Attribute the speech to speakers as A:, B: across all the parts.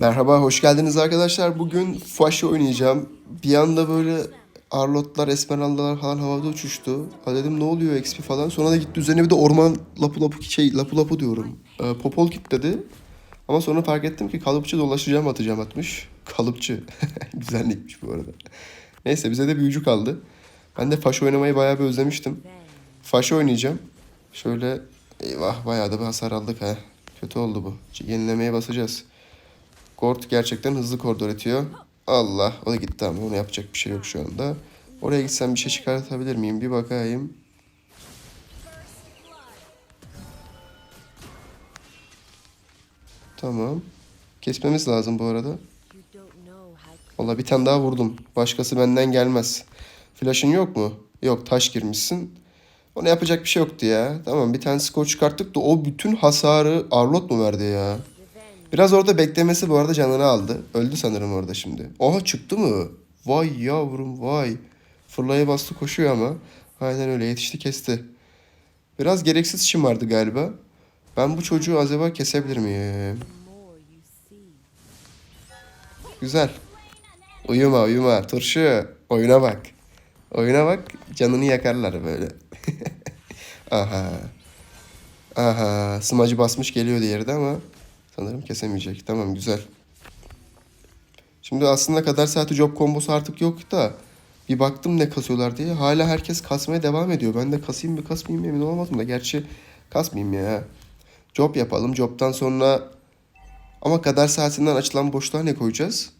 A: Merhaba, hoş geldiniz arkadaşlar. Bugün Faşa oynayacağım. Bir anda böyle Arlotlar, Esmeraldalar falan havada uçuştu. Ha dedim ne oluyor XP falan. Sonra da gitti üzerine bir de orman lapu lapu şey lapu lapu diyorum. Ee, popol kilitledi. Ama sonra fark ettim ki kalıpçı dolaşacağım atacağım atmış. Kalıpçı. Güzellikmiş bu arada. Neyse bize de büyücü kaldı. Ben de Faşa oynamayı bayağı bir özlemiştim. Faşa oynayacağım. Şöyle eyvah bayağı da bir hasar aldık ha. Kötü oldu bu. Yenilemeye basacağız. Gord gerçekten hızlı koridor etiyor. Allah o da gitti ama ona yapacak bir şey yok şu anda. Oraya gitsem bir şey çıkartabilir miyim? Bir bakayım. Tamam. Kesmemiz lazım bu arada. Valla bir tane daha vurdum. Başkası benden gelmez. Flash'ın yok mu? Yok taş girmişsin. Ona yapacak bir şey yoktu ya. Tamam bir tane skor çıkarttık da o bütün hasarı Arlot mu verdi ya? Biraz orada beklemesi bu arada canını aldı. Öldü sanırım orada şimdi. Oha çıktı mı? Vay yavrum vay. Fırlaya bastı koşuyor ama. Aynen öyle yetişti kesti. Biraz gereksiz şımardı galiba. Ben bu çocuğu acaba kesebilir miyim? Güzel. Uyuma uyuma turşu. Oyuna bak. Oyuna bak canını yakarlar böyle. Aha. Aha. Smacı basmış geliyor diğeri ama sanırım kesemeyecek. Tamam güzel. Şimdi aslında kadar saati job kombosu artık yok da bir baktım ne kasıyorlar diye. Hala herkes kasmaya devam ediyor. Ben de kasayım mı kasmayayım mı emin olamadım da. Gerçi kasmayayım ya. Job yapalım. Job'tan sonra ama kadar saatinden açılan boşluğa ne koyacağız?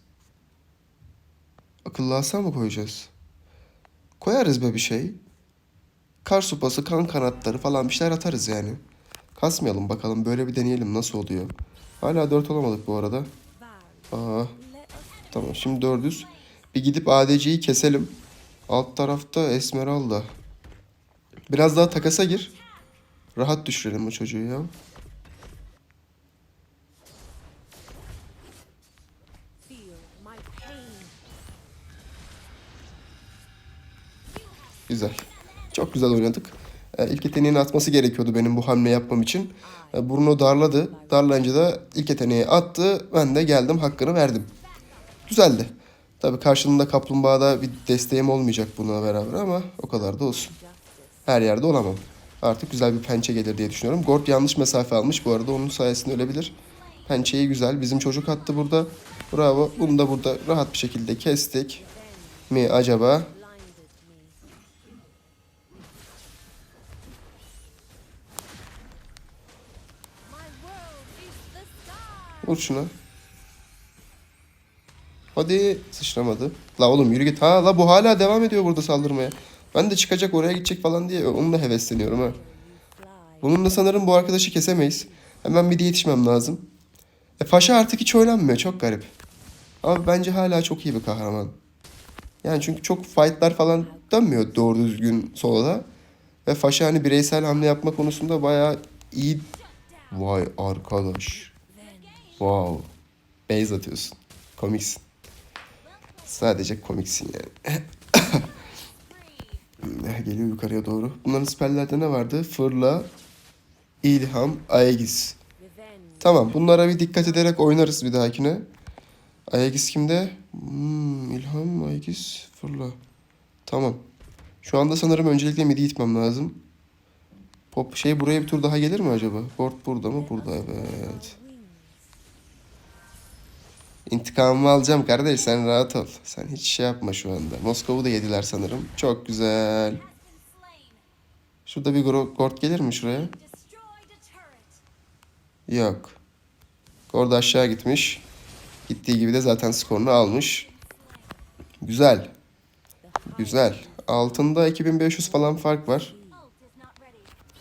A: Akıllı asa mı koyacağız? Koyarız be bir şey. Kar supası, kan kanatları falan bir şeyler atarız yani. Kasmayalım bakalım böyle bir deneyelim nasıl oluyor. Hala 4 olamadık bu arada. Aa, tamam şimdi 400. Bir gidip ADC'yi keselim. Alt tarafta Esmeralda. Biraz daha takasa gir. Rahat düşürelim o çocuğu ya. Güzel. Çok güzel oynadık. Ee, ilk yeteneğini atması gerekiyordu benim bu hamle yapmam için. Ee, Bruno darladı. Darlayınca da ilk yeteneği attı. Ben de geldim hakkını verdim. Güzeldi. Tabii karşılığında kaplumbağada bir desteğim olmayacak bununla beraber ama o kadar da olsun. Her yerde olamam. Artık güzel bir pençe gelir diye düşünüyorum. Gord yanlış mesafe almış bu arada onun sayesinde ölebilir. Pençeyi güzel. Bizim çocuk attı burada. Bravo. Bunu da burada rahat bir şekilde kestik. Mi acaba? Vur. Hadi sıçramadı. La oğlum yürü git. Ha la bu hala devam ediyor burada saldırmaya. Ben de çıkacak oraya gidecek falan diye onunla hevesleniyorum ha. Bununla sanırım bu arkadaşı kesemeyiz. Hemen bir de yetişmem lazım. E Paşa artık hiç oynanmıyor. Çok garip. Ama bence hala çok iyi bir kahraman. Yani çünkü çok fightlar falan dönmüyor doğru düzgün solada. Ve Faşa hani bireysel hamle yapma konusunda bayağı iyi. Vay arkadaş. Wow. Base atıyorsun. Komiksin. Sadece komiksin yani. Geliyor yukarıya doğru. Bunların spellerde ne vardı? Fırla, İlham, Aegis. Tamam bunlara bir dikkat ederek oynarız bir dahakine. Aegis kimde? Hmm, İlham, Aegis, Fırla. Tamam. Şu anda sanırım öncelikle midi itmem lazım. Pop şey buraya bir tur daha gelir mi acaba? Board burada mı? Burada evet. İntikamımı alacağım kardeş sen rahat ol. Sen hiç şey yapma şu anda. Moskova'da yediler sanırım. Çok güzel. Şurada bir gord gelir mi şuraya? Yok. Gord aşağı gitmiş. Gittiği gibi de zaten skorunu almış. Güzel. Güzel. Altında 2500 falan fark var.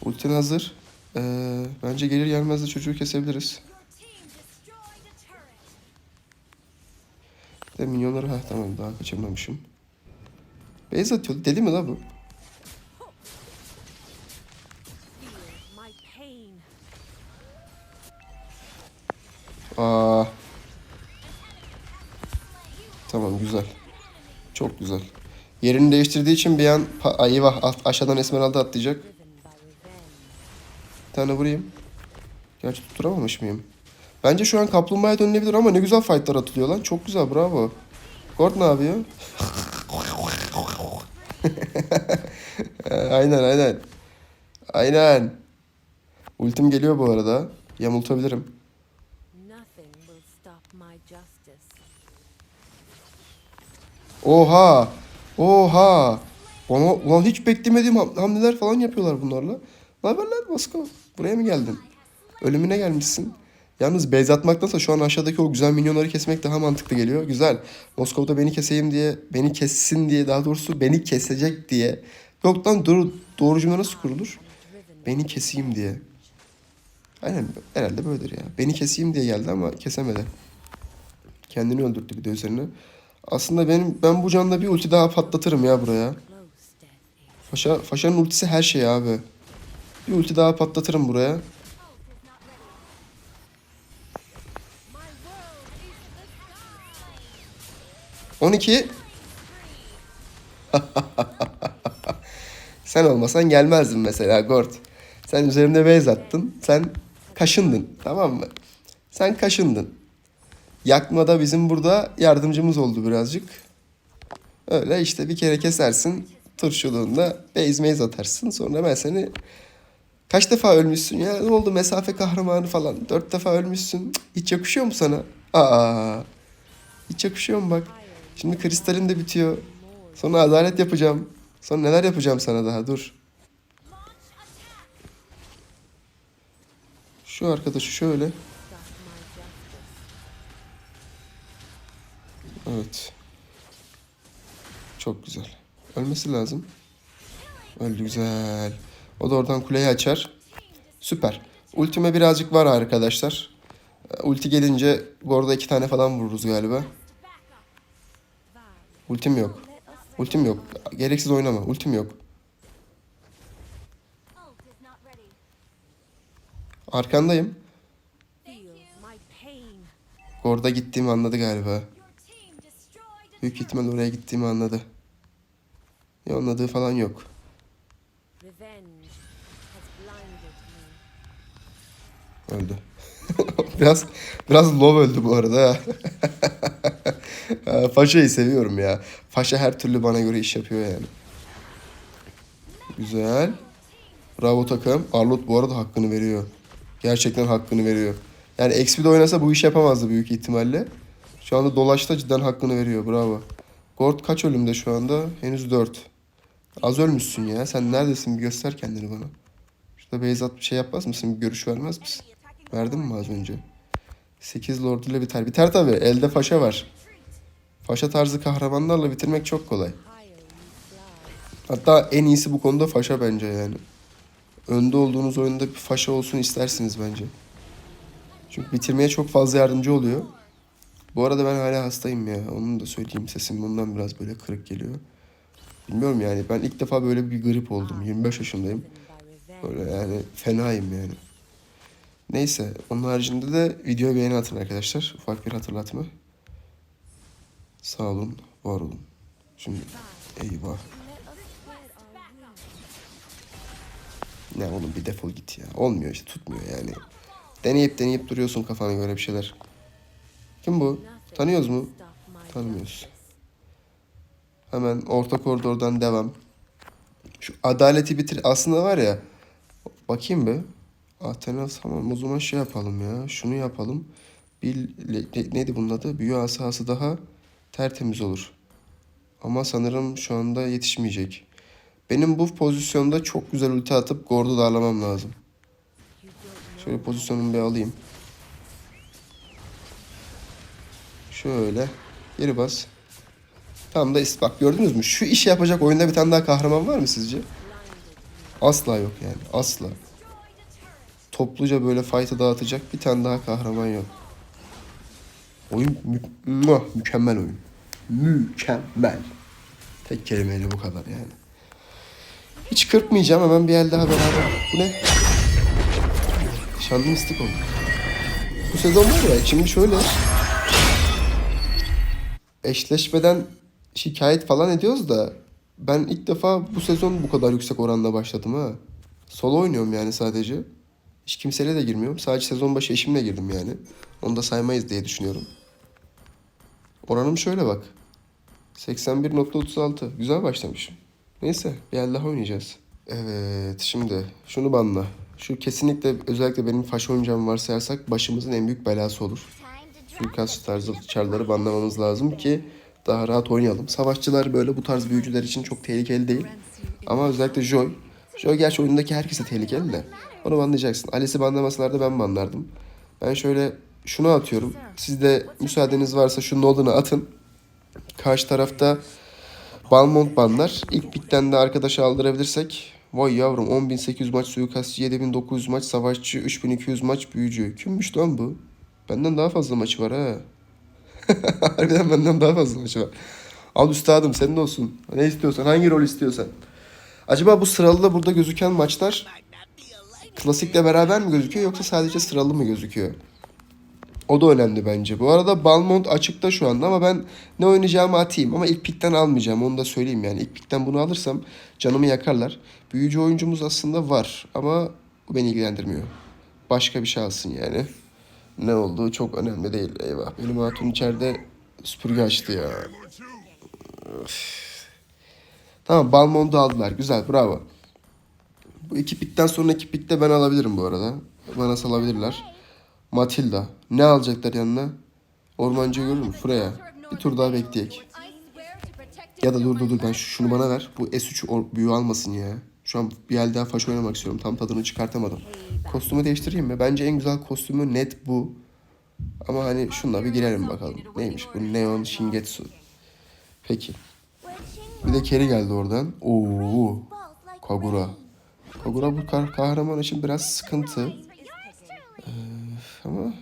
A: Ultin hazır. Ee, bence gelir gelmez de çocuğu kesebiliriz. De minyonları ha tamam daha kaçırmamışım. Beyz atıyordu. Deli mi la bu? Aa. Tamam güzel. Çok güzel. Yerini değiştirdiği için bir an pa- Ay, eyvah a- aşağıdan Esmeralda atlayacak. Bir tane vurayım. Gerçi tutturamamış mıyım? Bence şu an kaplumbağaya dönülebilir ama ne güzel fightlar atılıyor lan. Çok güzel bravo. Gord ne yapıyor? aynen aynen. Aynen. Ultim geliyor bu arada. Yamultabilirim. Oha! Oha! Bana, ulan hiç beklemediğim ham- hamleler falan yapıyorlar bunlarla. Ne haber lan Moskova? Buraya mı geldin? Ölümüne gelmişsin. Yalnız base atmaktansa şu an aşağıdaki o güzel minyonları kesmek daha mantıklı geliyor. Güzel. Moskova'da beni keseyim diye, beni kessin diye, daha doğrusu beni kesecek diye. Yok lan doğru, doğru cümle nasıl kurulur? Beni keseyim diye. Aynen herhalde böyledir ya. Beni keseyim diye geldi ama kesemedi. Kendini öldürdü bir de üzerine. Aslında benim ben bu canla bir ulti daha patlatırım ya buraya. Faşa, Faşa'nın ultisi her şey abi. Bir ulti daha patlatırım buraya. 12. Sen olmasan gelmezdin mesela Gord. Sen üzerimde base attın. Sen kaşındın. Tamam mı? Sen kaşındın. Yakmada bizim burada yardımcımız oldu birazcık. Öyle işte bir kere kesersin. Turşuluğunda base maze atarsın. Sonra ben seni Kaç defa ölmüşsün ya? Ne oldu mesafe kahramanı falan. Dört defa ölmüşsün. Hiç yakışıyor mu sana? Aa. Hiç yakışıyor mu bak? Şimdi kristalin de bitiyor. Sonra adalet yapacağım. Sonra neler yapacağım sana daha dur. Şu arkadaşı şöyle. Evet. Çok güzel. Ölmesi lazım. Öldü güzel. O da oradan kuleyi açar. Süper. Ultime birazcık var arkadaşlar. Ulti gelince bu arada iki tane falan vururuz galiba. Ultim yok. Ultim yok. Gereksiz oynama. Ultim yok. Arkandayım. Orada gittiğimi anladı galiba. Büyük ihtimal oraya gittiğimi anladı. Ya anladığı falan yok. Öldü. biraz biraz low öldü bu arada. Ha, Faşa'yı seviyorum ya. Faşa her türlü bana göre iş yapıyor yani. Güzel. Bravo takım. Arlot bu arada hakkını veriyor. Gerçekten hakkını veriyor. Yani XP'de oynasa bu işi yapamazdı büyük ihtimalle. Şu anda dolaşta cidden hakkını veriyor. Bravo. Gord kaç ölümde şu anda? Henüz 4. Az ölmüşsün ya. Sen neredesin? Bir göster kendini bana. Şurada Beyzat bir şey yapmaz mısın? Bir görüş vermez misin? Verdin mi az önce? 8 lord ile biter. Biter tabi. Elde faşa var. Faşa tarzı kahramanlarla bitirmek çok kolay. Hatta en iyisi bu konuda faşa bence yani. Önde olduğunuz oyunda bir faşa olsun istersiniz bence. Çünkü bitirmeye çok fazla yardımcı oluyor. Bu arada ben hala hastayım ya. Onu da söyleyeyim. Sesim bundan biraz böyle kırık geliyor. Bilmiyorum yani. Ben ilk defa böyle bir grip oldum. 25 yaşındayım. Böyle yani fenayım yani. Neyse onun haricinde de videoya beğeni atın arkadaşlar. Ufak bir hatırlatma. Sağ olun, var olun. Şimdi eyvah. Ne oğlum bir defol git ya. Olmuyor işte tutmuyor yani. Deneyip deneyip duruyorsun kafana göre bir şeyler. Kim bu? Tanıyoruz mu? Tanımıyoruz. Hemen orta koridordan devam. Şu adaleti bitir. Aslında var ya. Bakayım be. Athena tamam o zaman şey yapalım ya. Şunu yapalım. Bir neydi bunun adı? Büyü asası daha tertemiz olur. Ama sanırım şu anda yetişmeyecek. Benim bu pozisyonda çok güzel ulti atıp Gord'u darlamam lazım. Şöyle pozisyonumu bir alayım. Şöyle. Geri bas. Tam da bak gördünüz mü? Şu işi yapacak oyunda bir tane daha kahraman var mı sizce? Asla yok yani. Asla. Topluca böyle fight'ı dağıtacak bir tane daha kahraman yok. Oyun mü- mükemmel oyun. Mükemmel. Tek kelimeyle bu kadar yani. Hiç kırpmayacağım hemen bir el daha beraber. Bu ne? Şanlı mistik oldu. Bu sezon var ya şimdi şöyle eşleşmeden şikayet falan ediyoruz da ben ilk defa bu sezon bu kadar yüksek oranla başladım ha. Solo oynuyorum yani sadece. Hiç kimseyle de girmiyorum. Sadece sezon başı eşimle girdim yani. Onu da saymayız diye düşünüyorum. Oranım şöyle bak. 81.36. Güzel başlamışım. Neyse bir el daha oynayacağız. Evet şimdi şunu banla. Şu kesinlikle özellikle benim faş oynayacağımı varsayarsak başımızın en büyük belası olur. Suikast tarzı çarları banlamamız lazım ki daha rahat oynayalım. Savaşçılar böyle bu tarz büyücüler için çok tehlikeli değil. Ama özellikle Joy. Joy gerçi oyundaki herkese tehlikeli de. Onu banlayacaksın. Alice'i banlamasalar ben banlardım. Ben şöyle şunu atıyorum. Siz de müsaadeniz varsa şu Nolan'ı atın. Karşı tarafta Balmont banlar. İlk pikten de arkadaşı aldırabilirsek. Vay yavrum 10.800 maç suikastçı, 7.900 maç savaşçı, 3.200 maç büyücü. Kimmiş lan bu? Benden daha fazla maçı var ha. Harbiden benden daha fazla maçı var. Al üstadım senin olsun. Ne istiyorsan hangi rol istiyorsan. Acaba bu sıralı da burada gözüken maçlar klasikle beraber mi gözüküyor yoksa sadece sıralı mı gözüküyor? O da önemli bence. Bu arada Balmont açıkta şu anda ama ben ne oynayacağımı atayım. Ama ilk pikten almayacağım. Onu da söyleyeyim yani. İlk pikten bunu alırsam canımı yakarlar. Büyücü oyuncumuz aslında var ama bu beni ilgilendirmiyor. Başka bir şey alsın yani. Ne olduğu çok önemli değil. Eyvah. Benim hatun içeride süpürge açtı ya. Öf. Tamam Balmont'u aldılar. Güzel bravo. Bu iki pikten sonraki pikte ben alabilirim bu arada. Bana salabilirler. Matilda. Ne alacaklar yanına? Ormancıyı görür mü? Freya. Bir tur daha bekleyek. Ya da dur dur dur ben şu- şunu bana ver. Bu S3 or- büyü almasın ya. Şu an bir el daha faş oynamak istiyorum. Tam tadını çıkartamadım. Kostümü değiştireyim mi? Bence en güzel kostümü net bu. Ama hani şunla bir girelim bakalım. Neymiş bu? Neon Shingetsu. Peki. Bir de Keri geldi oradan. Oo. Kagura. Kagura bu kah- kahraman için biraz sıkıntı. Ee, ama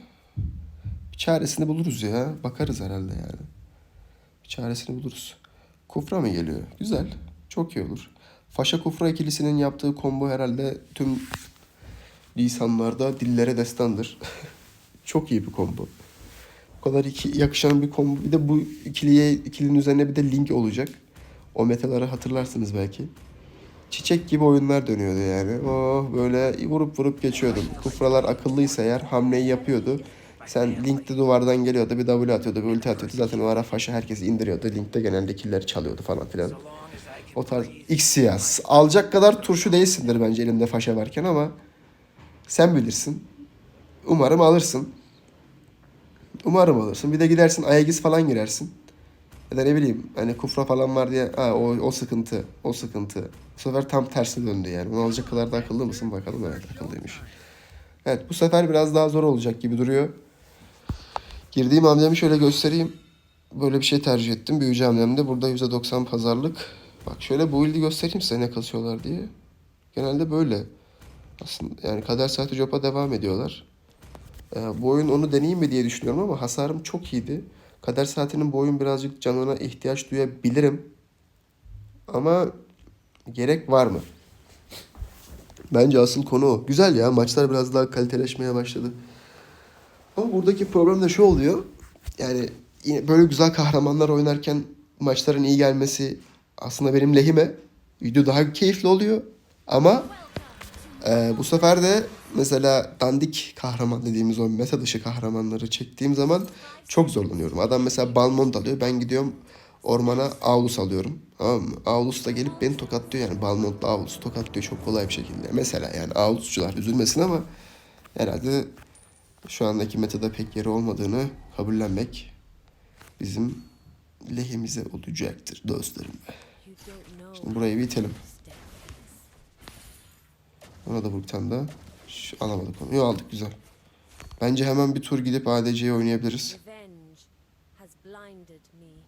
A: bir çaresini buluruz ya. Bakarız herhalde yani. Bir çaresini buluruz. Kufra mı geliyor? Güzel. Çok iyi olur. Faşa Kufra ikilisinin yaptığı combo herhalde tüm lisanlarda dillere destandır. Çok iyi bir combo. Bu kadar iki, yakışan bir combo. Bir de bu ikiliye ikilinin üzerine bir de link olacak. O metaları hatırlarsınız belki. Çiçek gibi oyunlar dönüyordu yani. Oh böyle vurup vurup geçiyordum. Kufralar akıllıysa eğer hamleyi yapıyordu. Sen Link'te duvardan geliyordu bir W atıyordu bir ulti atıyordu. Zaten o ara faşı herkesi indiriyordu. Link'te genelde killeri çalıyordu falan filan. O tarz X'iyaz. Alacak kadar turşu değilsindir bence elinde faşa varken ama sen bilirsin. Umarım alırsın. Umarım alırsın. Bir de gidersin Aegis falan girersin. Ya da ne bileyim hani kufra falan var diye ha, o, o sıkıntı, o sıkıntı. Bu sefer tam tersine döndü yani. Bunu alacak kadar da akıllı mısın bakalım. Evet akıllıymış. Evet bu sefer biraz daha zor olacak gibi duruyor. Girdiğim hamlemi şöyle göstereyim. Böyle bir şey tercih ettim. Büyücü hamlemde burada %90 pazarlık. Bak şöyle bu build'i göstereyim size ne kasıyorlar diye. Genelde böyle. Aslında yani kader saati jopa devam ediyorlar. Ee, bu oyun onu deneyeyim mi diye düşünüyorum ama hasarım çok iyiydi. Kader saatinin bu oyun birazcık canına ihtiyaç duyabilirim. Ama gerek var mı? Bence asıl konu o. Güzel ya maçlar biraz daha kaliteleşmeye başladı. Ama buradaki problem de şu oluyor. Yani yine böyle güzel kahramanlar oynarken maçların iyi gelmesi aslında benim lehime. Video daha keyifli oluyor. Ama ee, bu sefer de mesela dandik kahraman dediğimiz o meta dışı kahramanları çektiğim zaman çok zorlanıyorum. Adam mesela Balmont alıyor. Ben gidiyorum ormana Aulus alıyorum. Tamam mı? Aulus da gelip beni tokatlıyor yani. Balmont'la Aulus tokatlıyor çok kolay bir şekilde. Mesela yani Aulusçular üzülmesin ama herhalde şu andaki metada pek yeri olmadığını kabullenmek bizim lehimize olacaktır dostlarım. Şimdi burayı bir itelim.
B: steps.
A: Ona da tane daha. Şu, alamadık onu. Yok aldık güzel. Bence hemen bir tur gidip ADC'yi oynayabiliriz.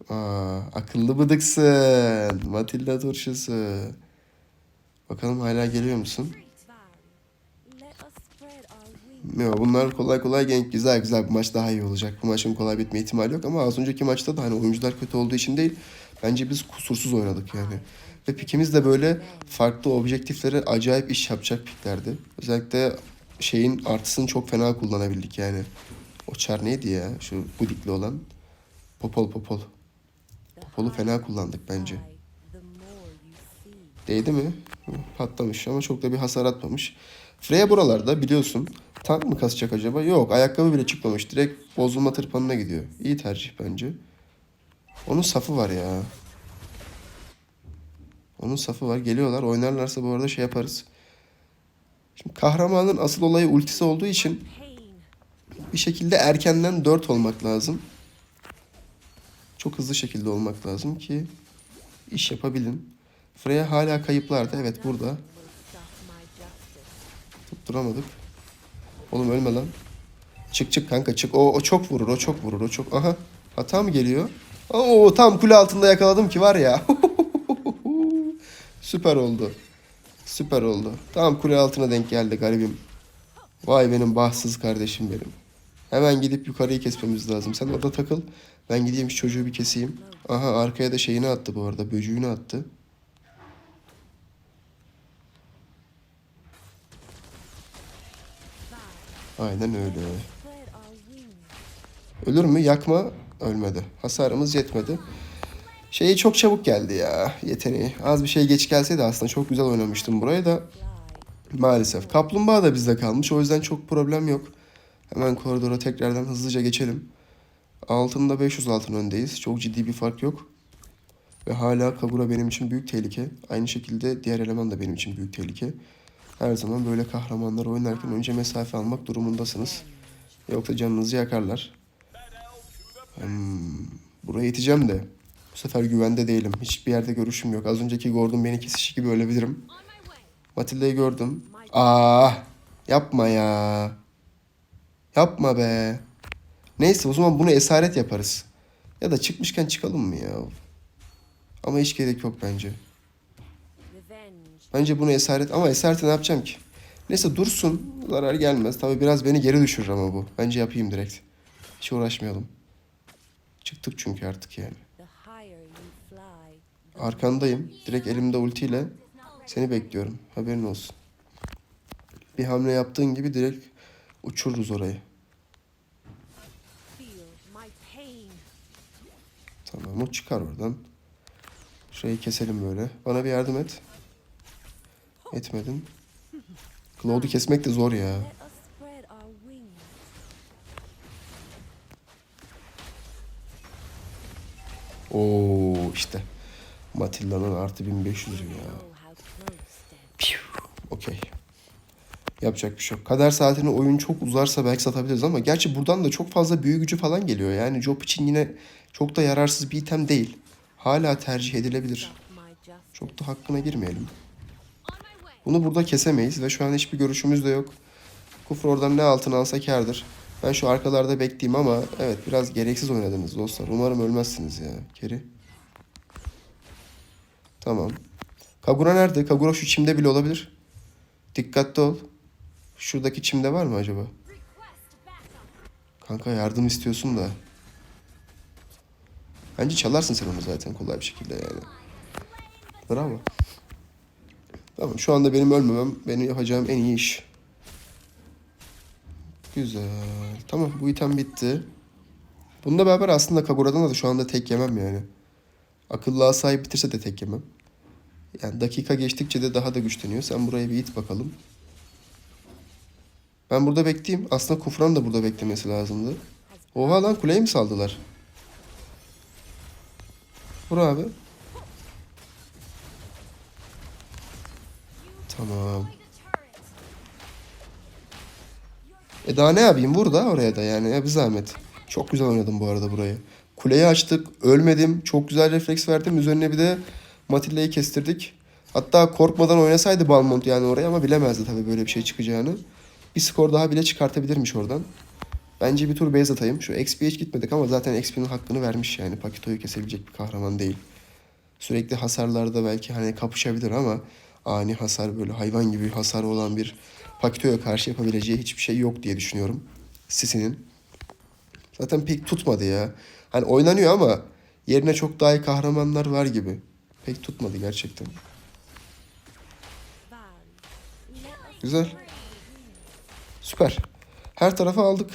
A: Aa, akıllı bıdıksın. Matilda turşusu. Bakalım hala geliyor musun? Yok bunlar kolay kolay genk. Güzel güzel bu maç daha iyi olacak. Bu maçın kolay bitme ihtimali yok ama az önceki maçta da hani oyuncular kötü olduğu için değil. Bence biz kusursuz oynadık yani. Ve pikimiz de böyle farklı objektiflere acayip iş yapacak piklerdi. Özellikle şeyin artısını çok fena kullanabildik yani. O çar neydi ya? Şu budikli olan. Popol popol. Popolu fena kullandık bence. Değdi mi? Patlamış ama çok da bir hasar atmamış. Freya buralarda biliyorsun. Tank mı kasacak acaba? Yok ayakkabı bile çıkmamış. Direkt bozulma tırpanına gidiyor. İyi tercih bence. Onun safı var ya. Onun safı var. Geliyorlar. Oynarlarsa bu arada şey yaparız. Şimdi kahramanın asıl olayı ultisi olduğu için bir şekilde erkenden 4 olmak lazım. Çok hızlı şekilde olmak lazım ki iş yapabilin. Freya hala kayıplarda. Evet burada. Tutturamadık. Oğlum ölme lan. Çık çık kanka çık. O, o çok vurur. O çok vurur. O çok. Aha. Hata mı geliyor? Oo tam kule altında yakaladım ki var ya. Süper oldu. Süper oldu. Tam kule altına denk geldi garibim. Vay benim bahtsız kardeşim benim. Hemen gidip yukarıyı kesmemiz lazım. Sen orada takıl. Ben gideyim şu çocuğu bir keseyim. Aha arkaya da şeyini attı bu arada. Böcüğünü attı. Aynen öyle. Ölür mü? Yakma. Ölmedi. Hasarımız yetmedi. Şeyi çok çabuk geldi ya yeteneği. Az bir şey geç gelseydi aslında çok güzel oynamıştım burayı da. Maalesef. Kaplumbağa da bizde kalmış. O yüzden çok problem yok. Hemen koridora tekrardan hızlıca geçelim. Altında 500 altın öndeyiz. Çok ciddi bir fark yok. Ve hala Kagura benim için büyük tehlike. Aynı şekilde diğer eleman da benim için büyük tehlike. Her zaman böyle kahramanlar oynarken önce mesafe almak durumundasınız. Yoksa canınızı yakarlar. Hmm, buraya iteceğim de. Bu sefer güvende değilim. Hiçbir yerde görüşüm yok. Az önceki Gordon beni kesişi gibi ölebilirim. Matilda'yı gördüm. Aa, yapma ya. Yapma be. Neyse o zaman bunu esaret yaparız. Ya da çıkmışken çıkalım mı ya? Ama hiç gerek yok bence. Bence bunu esaret ama esarete ne yapacağım ki? Neyse dursun. Zarar gelmez. Tabii biraz beni geri düşürür ama bu. Bence yapayım direkt. Hiç uğraşmayalım. Çıktık çünkü artık yani. Arkandayım. Direkt elimde ultiyle seni bekliyorum. Haberin olsun. Bir hamle yaptığın gibi direkt uçururuz orayı. Tamam o çıkar oradan. Şurayı keselim böyle. Bana bir yardım et. Etmedin. Cloud'u kesmek de zor ya. Oo işte. Matilda'nın artı 1500 ya. Okey. Yapacak bir şey yok. Kader saatini oyun çok uzarsa belki satabiliriz ama gerçi buradan da çok fazla büyü gücü falan geliyor. Yani Job için yine çok da yararsız bir item değil. Hala tercih edilebilir. Çok da hakkına girmeyelim. Bunu burada kesemeyiz ve şu an hiçbir görüşümüz de yok. Kufur oradan ne altın alsa kârdır. Ben şu arkalarda bekleyeyim ama evet biraz gereksiz oynadınız dostlar. Umarım ölmezsiniz ya. Keri. Tamam. Kagura nerede? Kagura şu çimde bile olabilir. Dikkatli ol. Şuradaki çimde var mı acaba? Kanka yardım istiyorsun da. Bence çalarsın sen onu zaten kolay bir şekilde yani. Bravo. Tamam şu anda benim ölmemem benim yapacağım en iyi iş. Güzel. Tamam bu item bitti. Bununla beraber aslında Kagura'dan da şu anda tek yemem yani. Akıllı asayı bitirse de tek yemem. Yani dakika geçtikçe de daha da güçleniyor. Sen buraya bir it bakalım. Ben burada bekleyeyim. Aslında Kufran da burada beklemesi lazımdı. Oha lan kuleyi mi saldılar? Vur abi. Tamam. E daha ne yapayım? Vur da oraya da yani. Ya bir zahmet. Çok güzel oynadım bu arada burayı. Kuleyi açtık. Ölmedim. Çok güzel refleks verdim. Üzerine bir de Matilda'yı kestirdik. Hatta korkmadan oynasaydı Balmont yani oraya ama bilemezdi tabii böyle bir şey çıkacağını. Bir skor daha bile çıkartabilirmiş oradan. Bence bir tur base atayım. Şu XP'ye hiç gitmedik ama zaten XP'nin hakkını vermiş yani. Pakito'yu kesebilecek bir kahraman değil. Sürekli hasarlarda belki hani kapışabilir ama ani hasar böyle hayvan gibi hasar olan bir Pakito'ya karşı yapabileceği hiçbir şey yok diye düşünüyorum. Sisi'nin. Zaten pek tutmadı ya. Hani oynanıyor ama yerine çok daha iyi kahramanlar var gibi. Pek tutmadı gerçekten. Güzel. Süper. Her tarafa aldık.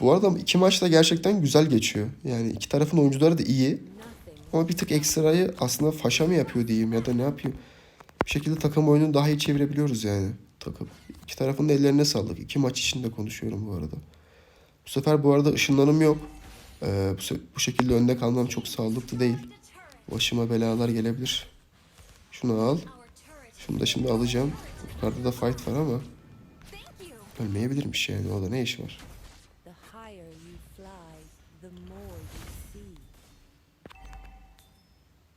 A: Bu arada iki maç da gerçekten güzel geçiyor. Yani iki tarafın oyuncuları da iyi. Ama bir tık ekstrayı aslında faşa mı yapıyor diyeyim ya da ne yapıyor? Bir şekilde takım oyununu daha iyi çevirebiliyoruz yani. takıp. İki tarafın da ellerine sağlık. İki maç içinde konuşuyorum bu arada. Bu sefer bu arada ışınlanım yok. Ee, bu, se- bu şekilde önde kalmam çok sağlıklı değil. Başıma belalar gelebilir. Şunu al. Şunu da şimdi alacağım. Yukarıda da fight var ama ölmeyebilirmiş yani. O da ne iş var?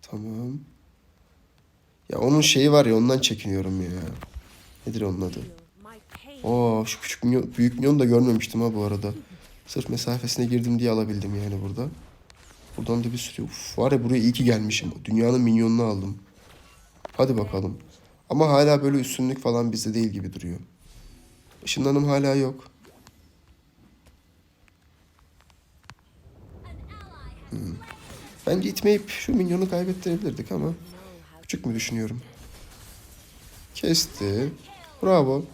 B: The
A: Ya onun şeyi var ya ondan çekiniyorum ya. Nedir onun adı? Oo şu küçük minyon, büyük minyonu da görmemiştim ha bu arada. Sırf mesafesine girdim diye alabildim yani burada. Buradan da bir sürü. Uf, var ya buraya iyi ki gelmişim. Dünyanın minyonunu aldım. Hadi bakalım. Ama hala böyle üstünlük falan bizde değil gibi duruyor. Işınlanım hala yok. Hmm. Bence itmeyip şu minyonu kaybettirebilirdik ama küçük mü düşünüyorum? Kesti. Bravo.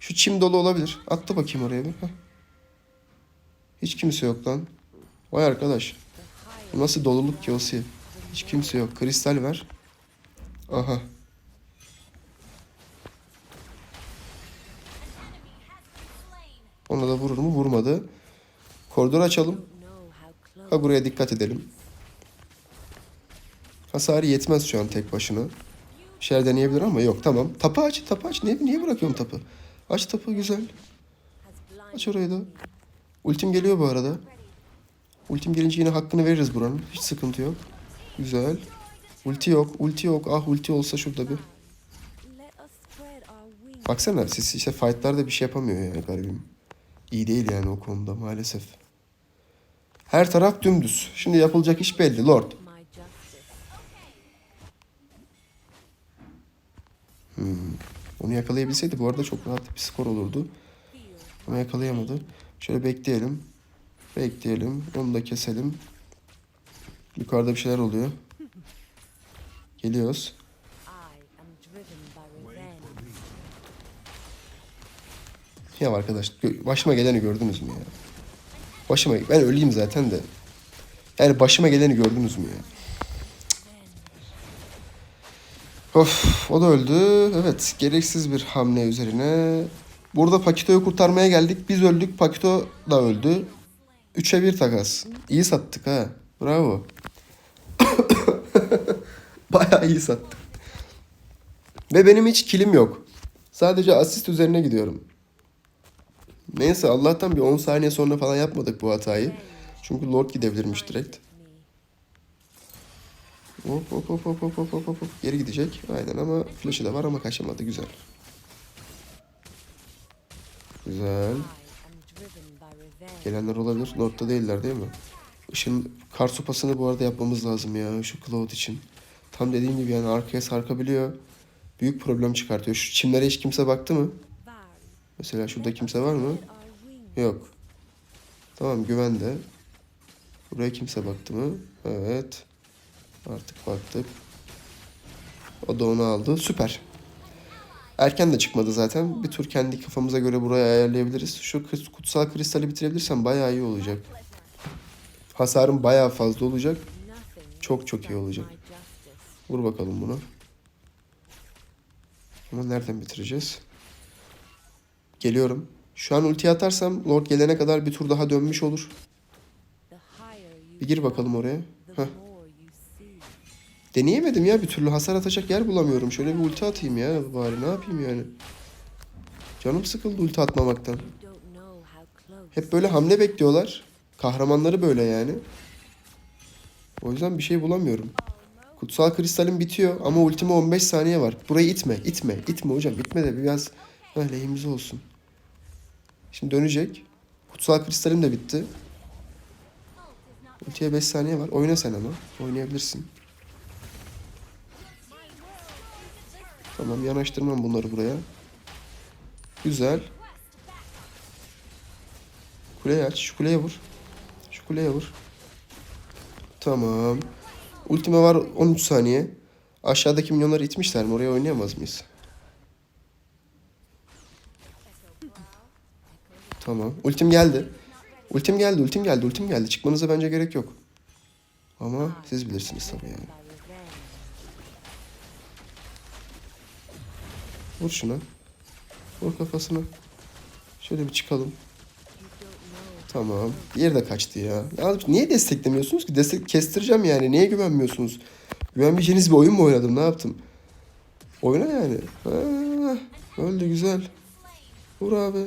A: Şu çim dolu olabilir. Attı bakayım oraya bir. Heh. Hiç kimse yok lan. Vay arkadaş. Nasıl doluluk ki o si? Hiç kimse yok. Kristal ver. Aha. Ona da vurur mu? Vurmadı. Koridor açalım. Ha buraya dikkat edelim. Hasarı yetmez şu an tek başına. Bir deneyebilir ama yok tamam. Tapı aç, tapı aç. Niye, niye bırakıyorum tapı? Aç tapı güzel. Aç orayı da. Ultim geliyor bu arada. Ultim gelince yine hakkını veririz buranın. Hiç sıkıntı yok. Güzel. Ulti yok, ulti yok. Ah ulti olsa şurada bir. Baksana siz işte fightlarda bir şey yapamıyor yani garibim. İyi değil yani o konuda maalesef. Her taraf dümdüz. Şimdi yapılacak iş belli Lord. Onu yakalayabilseydi bu arada çok rahat bir skor olurdu. Ama yakalayamadı. Şöyle bekleyelim. Bekleyelim. Onu da keselim. Yukarıda bir şeyler oluyor. Geliyoruz. Ya arkadaş başıma geleni gördünüz mü ya? Başıma ben öleyim zaten de. Yani başıma geleni gördünüz mü ya? Of o da öldü. Evet gereksiz bir hamle üzerine. Burada Pakito'yu kurtarmaya geldik. Biz öldük. Pakito da öldü. 3'e 1 takas. İyi sattık ha. Bravo. Bayağı iyi sattık. Ve benim hiç kilim yok. Sadece asist üzerine gidiyorum. Neyse Allah'tan bir 10 saniye sonra falan yapmadık bu hatayı. Çünkü Lord gidebilirmiş direkt. Hop hop hop hop hop hop hop hop. Geri gidecek. Aynen ama flash'ı da var ama kaçamadı. Güzel. Güzel. Gelenler olabilir. Lord'da değiller değil mi? Işın kar sopasını bu arada yapmamız lazım ya şu Cloud için. Tam dediğim gibi yani arkaya sarkabiliyor. Büyük problem çıkartıyor. Şu çimlere hiç kimse baktı mı? Mesela şurada kimse var mı? Yok. Tamam güvende. Buraya kimse baktı mı? Evet. Artık baktık. O da onu aldı. Süper. Erken de çıkmadı zaten. Bir tur kendi kafamıza göre buraya ayarlayabiliriz. Şu kutsal kristali bitirebilirsem bayağı iyi olacak. Hasarım bayağı fazla olacak. Çok çok iyi olacak. Vur bakalım bunu. Ama nereden bitireceğiz? Geliyorum. Şu an ulti atarsam Lord gelene kadar bir tur daha dönmüş olur. Bir gir bakalım oraya. Heh. Deneyemedim ya bir türlü hasar atacak yer bulamıyorum. Şöyle bir ulti atayım ya bari ne yapayım yani. Canım sıkıldı ulti atmamaktan. Hep böyle hamle bekliyorlar. Kahramanları böyle yani. O yüzden bir şey bulamıyorum. Kutsal kristalim bitiyor ama ultime 15 saniye var. Burayı itme, itme, itme hocam. İtme de biraz lehimize olsun. Şimdi dönecek. Kutsal kristalim de bitti. Ultiye 5 saniye var. Oyna sen ama. Oynayabilirsin. Tamam yanaştırmam bunları buraya. Güzel. Kuleyi aç. Şu kuleye vur. Şu kuleye vur. Tamam. Ultime var 13 saniye. Aşağıdaki milyonları itmişler mi? Oraya oynayamaz mıyız? Tamam. Ultim geldi. Ultim geldi, ultim geldi, ultim geldi. Çıkmanıza bence gerek yok. Ama siz bilirsiniz tabii yani. Vur şuna. Vur kafasına. Şöyle bir çıkalım. Tamam. Diğeri de kaçtı ya. ya. Niye desteklemiyorsunuz ki? Destek kestireceğim yani. Niye güvenmiyorsunuz? Güvenmeyeceğiniz bir oyun mu oynadım? Ne yaptım? Oyna yani. Ha, öldü güzel. Vur abi.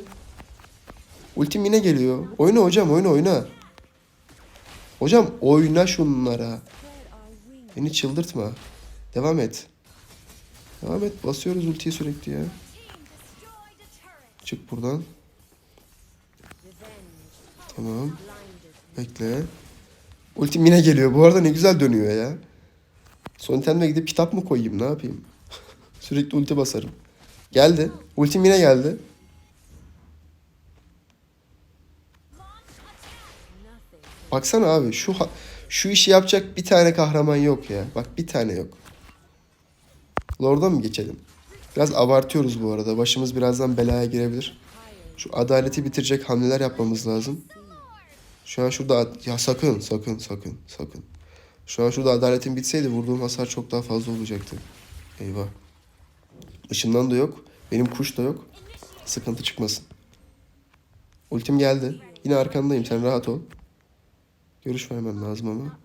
A: Ultim yine geliyor. Oyna hocam oyna oyna. Hocam oyna şunlara. Beni çıldırtma. Devam et. Devam et. Basıyoruz ultiyi sürekli ya. Çık buradan. Tamam. Bekle. Ultim yine geliyor. Bu arada ne güzel dönüyor ya. Son itemle gidip kitap mı koyayım ne yapayım? Sürekli ulti basarım. Geldi. Ultim yine geldi. Baksana abi şu şu işi yapacak bir tane kahraman yok ya. Bak bir tane yok. Lord'a mı geçelim? Biraz abartıyoruz bu arada. Başımız birazdan belaya girebilir. Şu adaleti bitirecek hamleler yapmamız lazım. Şu an şurada ad- ya sakın sakın sakın sakın. Şu an şurada adaletin bitseydi vurduğum hasar çok daha fazla olacaktı. Eyvah. Işından da yok. Benim kuş da yok. Sıkıntı çıkmasın. Ultim geldi. Yine arkandayım sen rahat ol. Görüş vermem lazım ama.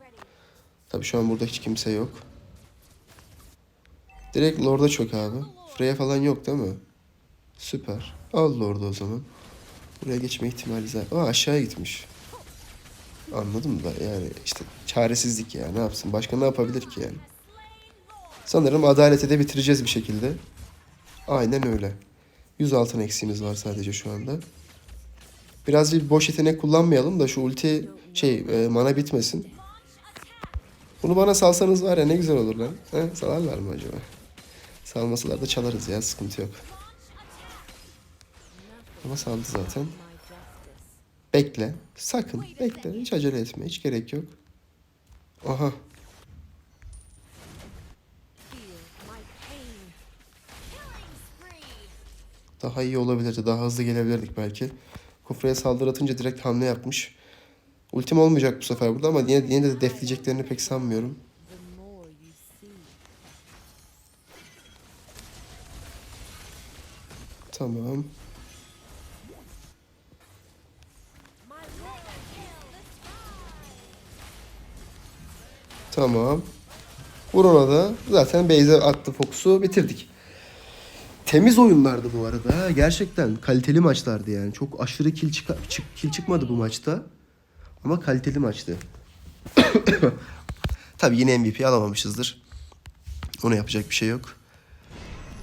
A: Tabii şu an burada hiç kimse yok. Direkt Lord'a çök abi. Freya falan yok değil mi? Süper. Al Lord'u o zaman. Buraya geçme ihtimali zaten. Aa aşağıya gitmiş. Anladım da yani işte çaresizlik ya ne yapsın. Başka ne yapabilir ki yani. Sanırım adalete de bitireceğiz bir şekilde. Aynen öyle. 100 altın eksiğimiz var sadece şu anda. Biraz bir boş yetenek kullanmayalım da şu ulti şey e, mana bitmesin. Bunu bana salsanız var ya ne güzel olur lan. He, salarlar mı acaba? Salmasalar da çalarız ya sıkıntı yok. Ama saldı zaten. Bekle. Sakın bekle. Hiç acele etme. Hiç gerek yok. Aha. Daha iyi olabilirdi. Daha hızlı gelebilirdik belki. Kufra'ya saldırı atınca direkt hamle yapmış. Ultim olmayacak bu sefer burada ama yine, yine de defleyeceklerini pek sanmıyorum. Tamam. Tamam. Vur da. Zaten Beyze attı Fox'u bitirdik. Temiz oyunlardı bu arada. Gerçekten kaliteli maçlardı yani. Çok aşırı kill, çıka- çık- kill çıkmadı bu maçta. Ama kaliteli maçtı. Tabii yine MVP alamamışızdır. Ona yapacak bir şey yok.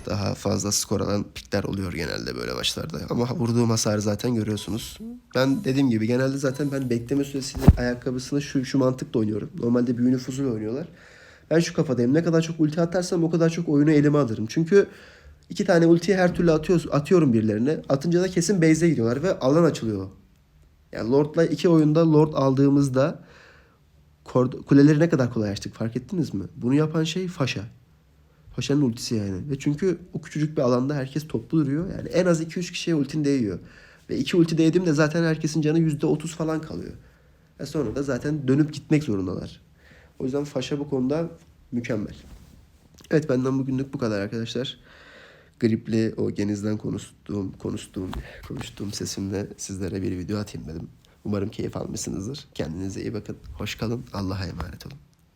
A: Daha fazla skor alan pikler oluyor genelde böyle maçlarda. Ama vurduğum hasarı zaten görüyorsunuz. Ben dediğim gibi genelde zaten ben bekleme süresi ayakkabısını şu, şu mantıkla oynuyorum. Normalde büyü nüfuzuyla oynuyorlar. Ben şu kafadayım. Ne kadar çok ulti atarsam o kadar çok oyunu elime alırım. Çünkü iki tane ultiyi her türlü atıyoruz, atıyorum birilerine. Atınca da kesin base'e gidiyorlar ve alan açılıyor. Yani Lord'la iki oyunda Lord aldığımızda kuleleri ne kadar kolay açtık fark ettiniz mi? Bunu yapan şey Faşa. Paşa'nın ultisi yani. Ve çünkü o küçücük bir alanda herkes toplu duruyor. Yani en az 2-3 kişiye ultin değiyor. Ve 2 ulti değdiğimde zaten herkesin canı %30 falan kalıyor. Ve sonra da zaten dönüp gitmek zorundalar. O yüzden Faşa bu konuda mükemmel. Evet benden bugünlük bu kadar arkadaşlar. Gripli o genizden konuştuğum, konuştuğum, konuştuğum sesimle sizlere bir video atayım dedim. Umarım keyif almışsınızdır. Kendinize iyi bakın. Hoş kalın. Allah'a emanet olun.